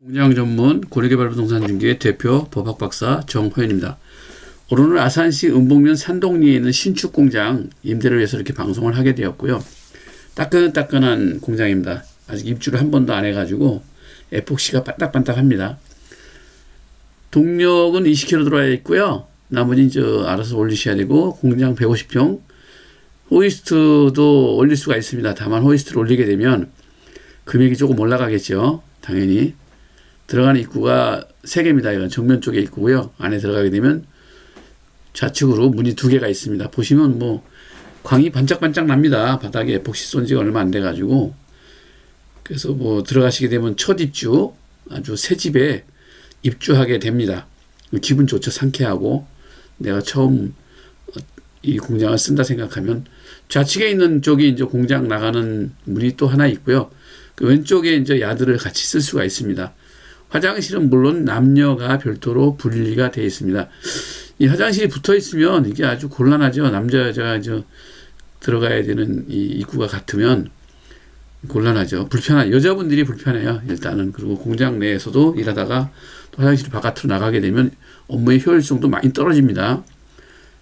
공장 전문 고려개발 부동산 중개 대표 법학 박사 정호연입니다. 오늘은 아산시 은봉면 산동리에 있는 신축 공장 임대를 위해서 이렇게 방송을 하게 되었고요. 따끈따끈한 공장입니다. 아직 입주를 한 번도 안 해가지고 에폭시가 반딱반딱합니다. 동력은 20km 들어와 있고요. 나머지 저 알아서 올리셔야 되고 공장 150평 호이스트도 올릴 수가 있습니다. 다만 호이스트를 올리게 되면 금액이 조금 올라가겠죠. 당연히 들어가는 입구가 세 개입니다. 이건 정면 쪽에 입구고요. 안에 들어가게 되면 좌측으로 문이 두 개가 있습니다. 보시면 뭐 광이 반짝반짝 납니다. 바닥에 에폭시 쏜 지가 얼마 안 돼가지고 그래서 뭐 들어가시게 되면 첫 입주 아주 새 집에 입주하게 됩니다. 기분 좋죠. 상쾌하고 내가 처음 이 공장을 쓴다 생각하면 좌측에 있는 쪽이 이제 공장 나가는 문이 또 하나 있고요. 그 왼쪽에 이제 야드를 같이 쓸 수가 있습니다. 화장실은 물론 남녀가 별도로 분리가 되어 있습니다. 이 화장실이 붙어 있으면 이게 아주 곤란하죠. 남자 여자가 저 들어가야 되는 이 입구가 같으면 곤란하죠. 불편한 여자분들이 불편해요. 일단은 그리고 공장 내에서도 일하다가 또 화장실 바깥으로 나가게 되면 업무의 효율성도 많이 떨어집니다.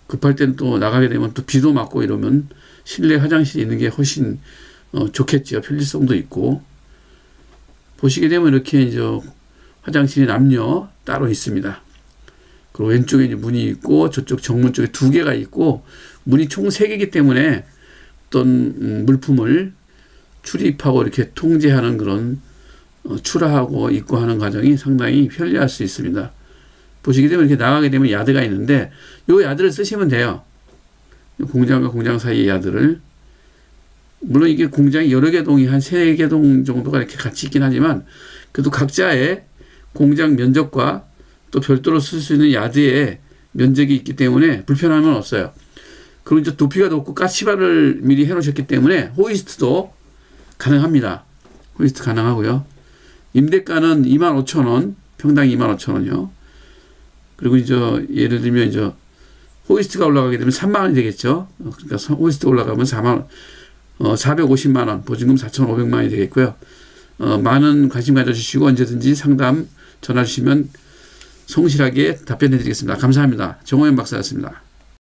급할 때는 또 나가게 되면 또 비도 맞고 이러면 실내 화장실이 있는 게 훨씬 어, 좋겠죠. 편리성도 있고 보시게 되면 이렇게 이제 화장실이 남녀 따로 있습니다. 그리고 왼쪽에 이제 문이 있고 저쪽 정문 쪽에 두 개가 있고 문이 총 세 개이기 때문에 어떤 음, 물품을 출입하고 이렇게 통제하는 그런 어, 출하하고 입고하는 과정이 상당히 편리할 수 있습니다. 보시게 되면 이렇게 나가게 되면 야드가 있는데 요 야드를 쓰시면 돼요. 공장과 공장 사이의 야드를 물론 이게 공장이 여러 개 동이 한 세 개 동 정도가 이렇게 같이 있긴 하지만 그래도 각자의 공장 면적과 또 별도로 쓸 수 있는 야드의 면적이 있기 때문에 불편함은 없어요. 그리고 이제 도피가 높고 가시바를 미리 해놓으셨기 때문에 호이스트도 가능합니다. 호이스트 가능하고요. 임대가는 25,000원, 평당 25,000원이요. 그리고 이제 예를 들면 이제 호이스트가 올라가게 되면 3만 원이 되겠죠. 어, 그러니까 호이스트 올라가면 4만 어, 450만 원, 보증금 4,500만 원이 되겠고요. 어, 많은 관심 가져주시고 언제든지 상담 전화 주시면 성실하게 답변해 드리겠습니다. 감사합니다. 정호연 박사였습니다.